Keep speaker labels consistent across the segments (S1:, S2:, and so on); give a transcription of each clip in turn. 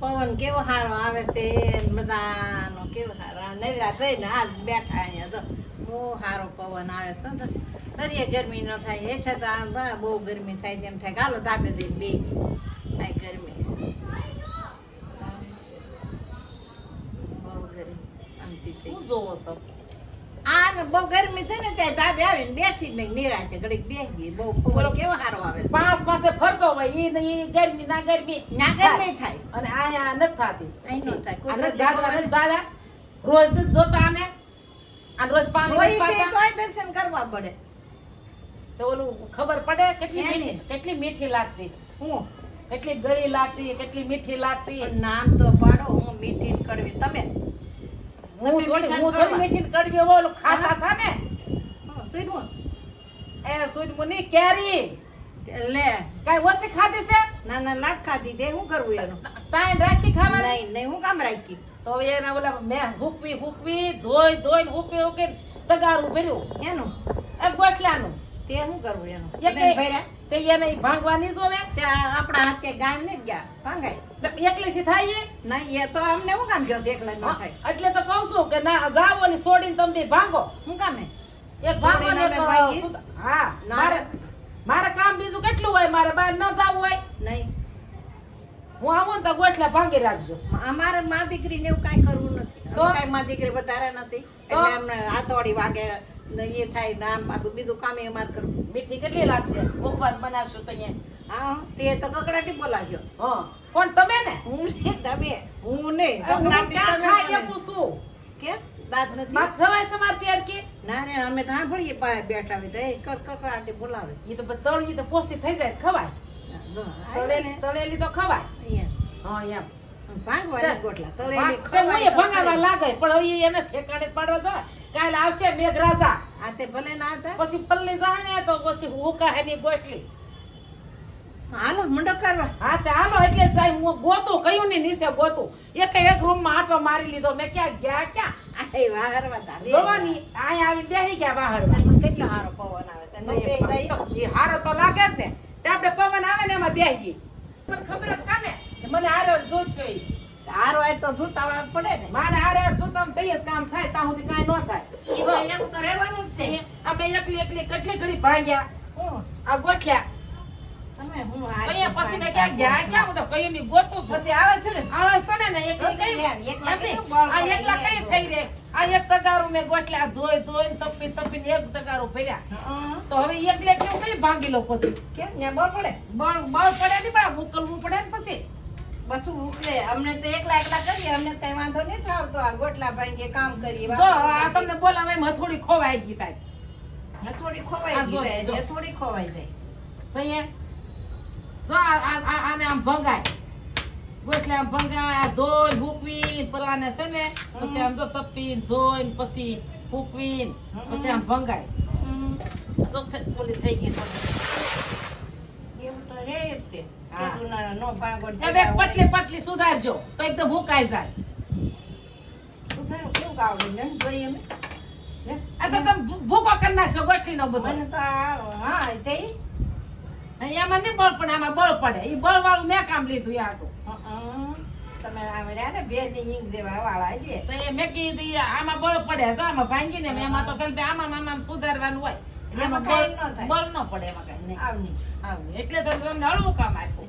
S1: પવન કેવો સારો આવે છે, બધાનો કેવો સારો આ નવરા થઈને હાલ બેઠા અહીંયા તો બહુ સારો પવન આવે છે. ને દરિયે ગરમી ન થાય એ છતાં તો બહુ ગરમી થાય તેમ થાય ગાલો તાપે દઈ બે. થાય ગરમી. બહુ ગરમી. શાંતિ થઈ
S2: જોવો
S1: આ ને બહુ ગરમી થઈ ને ત્યાં ધાબે આવીને બેઠી મેં નિરાતે ઘડીક બેસી બહુ પવન કેવો સારો આવે.
S2: પાંચ પાસે ફરતો હોય ઈ ને ઈ ગરમી ના ગરમી.
S1: ના ગરમી થાય.
S2: અને આયા નથી થાતી.
S1: અહીં ન થાય.
S2: રોજ તો જોતા ને અને રોજ પાણી
S1: છે
S2: પાતા
S1: તોય દર્શન કરવા પડે.
S2: તો ઓલું ખબર પડે કેટલી મીઠી કેટલી મીઠી લાગતી?
S1: હું?
S2: કેટલી ગળી લાગતી કેટલી મીઠી લાગતી?
S1: નામ તો પાડો હું મીઠી ને કડવી. તમે?
S2: હું થોડી હું થોડી. મીઠી કડવી ઓલું ખાતા થા ને.
S1: હા, સુઈનું.
S2: એ સુજમુની કેરી.
S1: લે
S2: કઈ ઓછી ખાધી છે?
S1: ના ના લાટ ખાધી તે શું કરવું એનું?
S2: તાઈ રાખી ખાવાની?
S1: નહીં નહીં હું કામ રાખી?
S2: તો એને ઓલા મેં હુકવી હુકવી ધોઈ ધોઈ હુકવી હુકવી તગારું ભર્યું.
S1: એનું?
S2: એ ગોઠલાનું
S1: તે શું કરવું એનું?
S2: એક
S1: ભર્યા?
S2: તે એને ભાંગવાની જોવે
S1: તે આ આપણા હાથ કે ગામ ને ગયા. ભાંગાય.
S2: એકલીથી થાય એ?
S1: નહીં એ તો અમને હું કામ જો એકલા ન થાય.
S2: એટલે તો કહું છું કે ના જાવો ને છોડીને તમે ભાંગો.
S1: શું કામ નહીં?
S2: એક ભાંગો હા
S1: ના.
S2: મારે મારે કામ બીજું કેટલું હોય મારે બહાર ન જવું હોય
S1: નહીં
S2: ને ગોઠલા ભાંગી રાખજો.
S1: અમારે માં દીકરીને એવું કાંઈ કરવું નથી.
S2: તો?
S1: કઈ માં દીકરી વધારે નથી. એટલે એમને હાથોડી વાગે ને એ થાય ને આમ પાછું બીજું કામ એ મારે કરવું.
S2: મીઠી કેટલી લાગશે? ઉપવાસ બનાવશો તો અહીંયા?
S1: હા તે તો કકડાટી બોલાવજો
S2: હા કોણ તમે ને?
S1: હું ને તમે? હું
S2: ને?
S1: કકડાટી તમે બોલે.
S2: શકું
S1: દાંત નથી?
S2: માત સવાય સમાર ત્યાર કે?
S1: ના રે અમે તો સાંભળીએ પાય બેઠા હોય તો એ કર કકડાટી બોલાવે.
S2: એ તો તળી તો પોસી થઈ જાય ખવાય. તળેલી તળેલી તો ખવાય.
S1: અહીંયા.
S2: હા એમ.
S1: ભાંગવાના ગોટલા તળેલી
S2: ભાગ- તે
S1: ખવાય
S2: મુંએ
S1: તો
S2: ભંગાવા લાગે પણ હવે એને ઠેકાણે પાડવા જો કાલે આવશે મેઘરાજા
S1: આ તે ભલે ના હતા
S2: પછી પલ્લી જાય ને તો પછી હુકા હેની ગોટલી.
S1: હાલો મંડો કરવા.
S2: હા તે હાલો એટલે સાહેબ હું ગોતું કયું ની નીચે ગોતું. એક એક રૂમમાં આટો મારી લીધો. મેં ક્યાં ગયા ક્યાં?
S1: આય વાહરવા તા
S2: જોવાની આવી બેહી ગયા બહાર
S1: કેટલો સારો પવન આવે.
S2: એ હારો તો લાગે જ ને. તે આપણે પવન આવે ને એમાં બેહી ગઈ. પણ ખબર જ છે ને મને હારો જોત જોઈ.
S1: હારો હોય તો જોતા પડે ને.
S2: મારે હારે સુતમ જ કામ થાય ત્યાં સુધી કાંઈ ન થાય.
S1: ઈ તો એમ તો રહેવાનું જ છે.
S2: આપણે એકલી એકલી કેટલી ઘડી ભાંગ્યા? આ ગોઠ્યા.
S1: તમે હું
S2: અહીંયા પછી મેં ક્યાં ગયા? ક્યાં કયું ની ગોતું છું?
S1: આવે છે ને?
S2: આળસ છે ને ને કઈ.
S1: કેવું બળ
S2: આ એકલા કઈ થઈ રે આ એક તગારું મેં ગોઠલ્યા ધોઈ ધોઈ તપી તપીને એક તગારું ભર્યા. તો હવે એકલે એકલું કઈ ભાંગી લો પછી?
S1: કેમ? ને બળ પડે.
S2: બળ બળ પડે બા મોકલવું પડે ને પછી.
S1: બધું ઉકલે અમને તો એકલા એકલા કરીએ અમને કઈ વાંધો નહીં થાવતો. આ ગોટલા ભાંગીએ કામ કરીએ.
S2: જો આ તમને બોલાવે હથોડી ખોવાઈ ગઈ થાય.
S1: થોડી ખોવાઈ
S2: આ જો,
S1: જાય થોડી ખોવાઈ જાય.
S2: તો જો આને આમ ભંગાય. ગોઠલે આમ ભંગાય આ ધોઈ ભૂકવી પલાને છે ને પછી આમ જો તપી ધોઈ પછી ભૂકવી પછી આમ ભંગાય. જો ઓલી થઈ ગઈ
S1: તો રે તે.
S2: હા.
S1: નો ભાંગો ને
S2: એ બે
S1: પડ્યા હોય.
S2: પટલી પટલી સુધારજો તો એકદમ ભૂકાઈ જાય.
S1: સુધારો કેવું આવડે ને જોઈએ અમે.
S2: આ તો તમે ભૂકો કરી નાખશો ગોઠલી નો બધો.
S1: મને તો હા તે.
S2: એમાં નહીં બળ પણ આમાં બળ પડે. એ બળ વાળું મેં કામ લીધું આગળ તો
S1: તમે આવે રહ્યા ને બે ની ઈંગ જેવા વાળા છે
S2: તો એ મેં કીધું આમાં બળ પડે તો આમાં ભાંગી ને એમાં તો ખાલી આમાં આમાં સુધારવાનું હોય. એમાં બળ
S1: ન થાય.
S2: બળ ન પડે એમાં કાંઈ નહીં.
S1: આવની
S2: આવું. એટલે તો તમને હળવું કામ આપ્યું.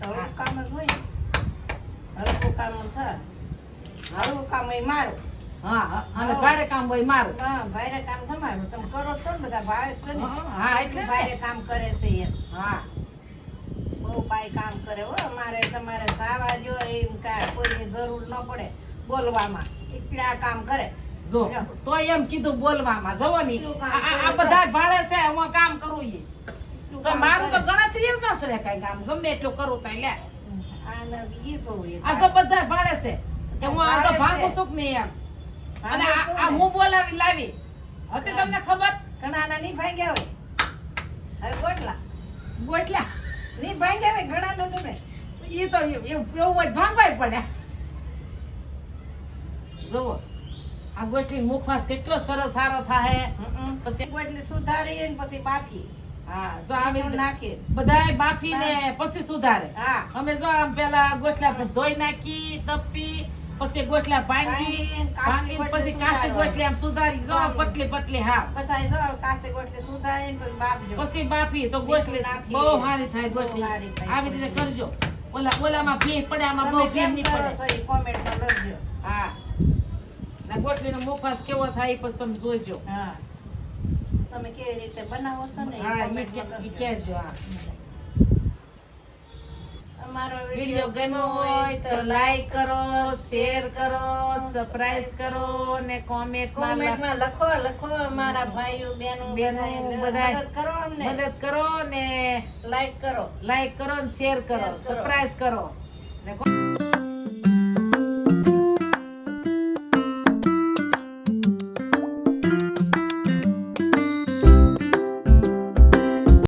S1: હળવું કામ જ હોય હળવું કામ છે. હળવું કામ હોય મારું.
S2: હા હા, અને ભારે કામ હોય મારું.
S1: હા ભાઈરે કામ તમારું તમે કરો છો ને બધા ભાઈ છે ને.
S2: હા, એટલે જ
S1: કામ કરે છે એમ
S2: હા.
S1: બહુ ભાઈ કામ કરે હો. અમારે તમારે સાવા જો એમ કાંઈ કોઈની જરૂર ન પડે બોલવામાં. એટલે આ કામ કરે.
S2: જો તો એમ કીધું બોલવામાં જવો ની આ- બધા ભાડે છે હું કામ કરું ઈ. તો મારું તો ગણતરી જ ન સરે કઈ કામ ગમે એટલું કરું તો લે. આ તો બધા ભાડે છે કે હું આ તો ભાગું
S1: છે.
S2: નહીં એમ. અને આ? હું બોલાવી લાવી. હતી તમને ખબર?
S1: ઘણાના નહીં ભાંગ્યા હોય. હવે ગોટલા.
S2: ગોટલા.
S1: નહીં ભાગ્યા હોય ઘણા ન તમે
S2: એ તો એવું ભાંગવાય પડે. જુઓ. આ ગોટલી મુખવાસ કેટલો સરસ સારો થાય પછી
S1: ગોટલી સુધારી પછી બાફી
S2: બધાય બાફીને પછી સુધારે. અમે જો આમ પેલા ગોઠલા ધોઈ નાખી તપી પછી ગોઠલા ભાંગી
S1: ભાંગી,
S2: પછી
S1: ગોઠલી
S2: કાચી આમ સુધારી. જો પતલી પતલી હા.
S1: બધા જો કાસે ગોટલી સુધારીને પછી
S2: બાફી તો
S1: નાખી.
S2: બહુ સારી થાય
S1: ગોટલી
S2: આવી રીતે કરજો. ઓલા ઓલામાં ભી પડે આમાં બહુ ભી નહીં પડે.
S1: લખજો.
S2: હા. ના ગોઠલીનો મોફાસ કેવો થાય પછી તમે જોજો.
S1: હા. તમે કેવી રીતે બનાવો છો ને
S2: હા
S1: એ.
S2: કહેજો હા.
S1: અમારો
S2: વીડિયો ગમ્યો હોય તો લાઈક કરો શેર કરો સબસ્ક્રાઇબ કરો ને કોમેન્ટમાં
S1: કોમેન્ટમાં લખો લખો અમારા ભાઈઓ બહેનો
S2: બહેનો બધા
S1: મદદ કરો અમને.
S2: મદદ કરો ને
S1: લાઈક કરો.
S2: લાઈક કરો ને શેર કરો. સબસ્ક્રાઇબ કરો. ને